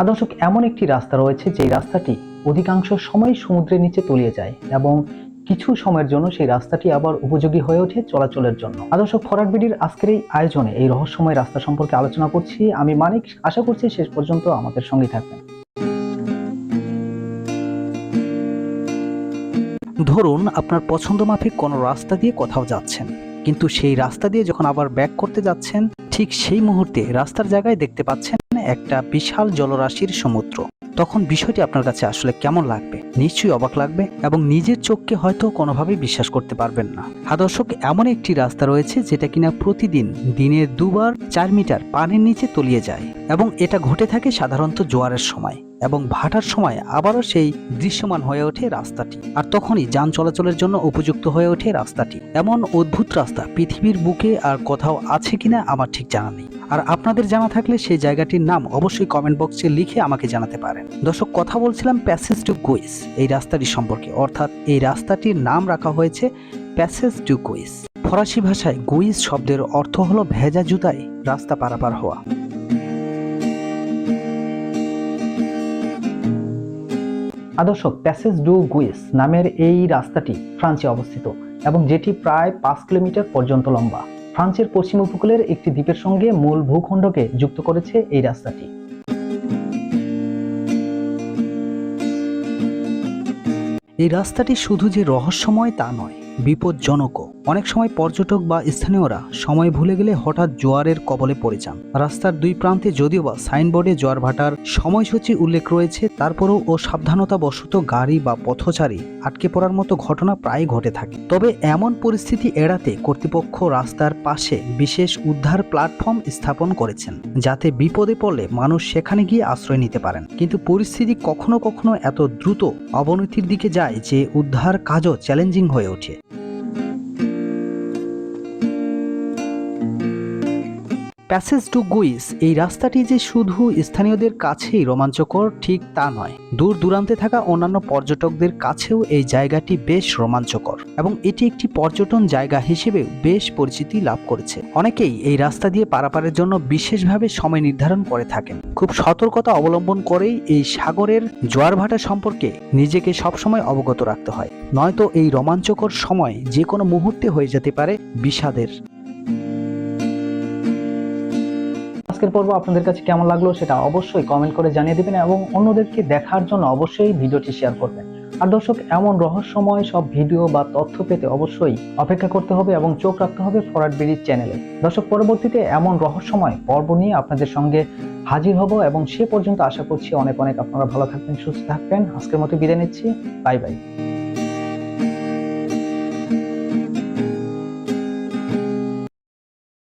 আর দর্শক, এমন একটি রাস্তা রয়েছে যে রাস্তাটি অধিকাংশ সময় সমুদ্রের নিচে তলিয়ে যায় এবং কিছু সময়ের জন্য সেই রাস্তাটি আবার উপযোগী হয়ে ওঠে চলাচলের জন্য। আদর্শ ফরাট বিডির আজকের এই আয়োজনে, এই রহস্যময় রাস্তা সম্পর্কে আলোচনা করছি। আমি মানিক, আশা করছি শেষ পর্যন্ত আমাদের সঙ্গে থাকবেন। ধরুন, আপনার পছন্দ মাফিক কোনো রাস্তা দিয়ে কোথাও যাচ্ছেন, কিন্তু সেই রাস্তা দিয়ে যখন আবার ব্যাক করতে যাচ্ছেন, ঠিক সেই মুহূর্তে রাস্তার জায়গায় দেখতে পাচ্ছেন একটা বিশাল জলরাশির সমুদ্র। তখন বিষয়টি আপনার কাছে আসলে কেমন লাগবে? নিশ্চয়ই অবাক লাগবে এবং নিজের চোখকে হয়তো কোনোভাবেই বিশ্বাস করতে পারবেন না। হ্যাঁ দর্শক, এমন একটি রাস্তা রয়েছে যেটা কিনা প্রতিদিন দিনে দুবার চার মিটার পানির নিচে তলিয়ে যায় এবং এটা ঘটে থাকে সাধারণত জোয়ারের সময় এবং ভাটার সময় আবারও সেই দৃশ্যমান হয়ে ওঠে রাস্তাটি। আর তখনই যান চলাচলের জন্য উপযুক্ত হয়ে ওঠে রাস্তাটি। এমন অদ্ভুত রাস্তা পৃথিবীর বুকে আর কোথাও আছে কিনা আমার ঠিক জানা নেই। আর আপনাদের জানা থাকলে সেই জায়গাটির নাম অবশ্যই কমেন্ট বক্সে লিখে আমাকে জানাতে পারেন। দর্শক, কথা বলছিলাম প্যাসেজ টু গুইস এই রাস্তাটি সম্পর্কে। অর্থাৎ এই রাস্তাটির নাম রাখা হয়েছে প্যাসেজ টু গুইস ফরাসি ভাষায় গুইস শব্দের অর্থ হলো ভেজা জুতায় রাস্তা পারাপার হওয়া। আদর্শক প্যাসেজ ডু গুইস নামের এই রাস্তাটি ফ্রান্সে অবস্থিত এবং যেটি প্রায় পাঁচ কিলোমিটার পর্যন্ত লম্বা। ফ্রান্সের পশ্চিম উপকূলের একটি দ্বীপের সঙ্গে মূল ভূখণ্ডকে যুক্ত করেছে এই রাস্তাটি। এই রাস্তাটি শুধু যে রহস্যময় তা নয়, বিপজ্জনকও। অনেক সময় পর্যটক বা স্থানীয়রা সময় ভুলে গেলে হঠাৎ জোয়ারের কবলে পড়ে যান। রাস্তার দুই প্রান্তে যদিও বা সাইনবোর্ডে জোয়ার ভাটার সময়সূচি উল্লেখ রয়েছে, তারপরও ও সাবধানতা বশত গাড়ি বা পথচারী আটকে পড়ার মতো ঘটনা প্রায় ঘটে থাকে। তবে এমন পরিস্থিতি এড়াতে কর্তৃপক্ষ রাস্তার পাশে বিশেষ উদ্ধার প্ল্যাটফর্ম স্থাপন করেছেন, যাতে বিপদে পড়লে মানুষ সেখানে গিয়ে আশ্রয় নিতে পারেন। কিন্তু পরিস্থিতি কখনো কখনো এত দ্রুত অবনতির দিকে যায় যে উদ্ধার কাজও চ্যালেঞ্জিং হয়ে ওঠে। প্যাসেজ টু গুইস, এই রাস্তাটি যে শুধু স্থানীয়দের কাছেই রোমাঞ্চকর, ঠিক তা নয়। দূর দূরান্তে থাকা অন্যান্য পর্যটকদের কাছেও এই জায়গাটি বেশ রোমাঞ্চকর এবং এটি একটি পর্যটন জায়গা হিসেবে বেশ পরিচিতি লাভ করেছে। অনেকেই এই রাস্তা দিয়ে পারাপারের জন্য বিশেষভাবে সময় নির্ধারণ করে থাকেন। খুব সতর্কতা অবলম্বন করেই এই সাগরের জোয়ার ভাটা সম্পর্কে নিজেকে সবসময় অবগত রাখতে হয়। নয়তো এই রোমাঞ্চকর সময় যে কোনো মুহূর্তে হয়ে যেতে পারে বিষাদের আজকের পর্ব আপনাদের কাছে কেমন লাগল সেটা অবশ্যই কমেন্ট করে জানিয়ে দিবেন এবং অন্যদেরকে দেখার জন্য অবশ্যই ভিডিওটি শেয়ার করবেন। আর দর্শক, এমন রহস্যময় সব ভিডিও বা তথ্য পেতে অবশ্যই অপেক্ষা করতে হবে এবং চোখ রাখতে হবে ফরাট বিডির চ্যানেলে দর্শক, পরবর্তীতে এমন রহস্যময় পর্ব নিয়ে আপনাদের সঙ্গে হাজির হব এবং সে পর্যন্ত আশা করছি অনেক অনেক আপনারা ভালো থাকবেন, সুস্থ থাকবেন। আজকের মতো বিদায় নিচ্ছি। Bye bye.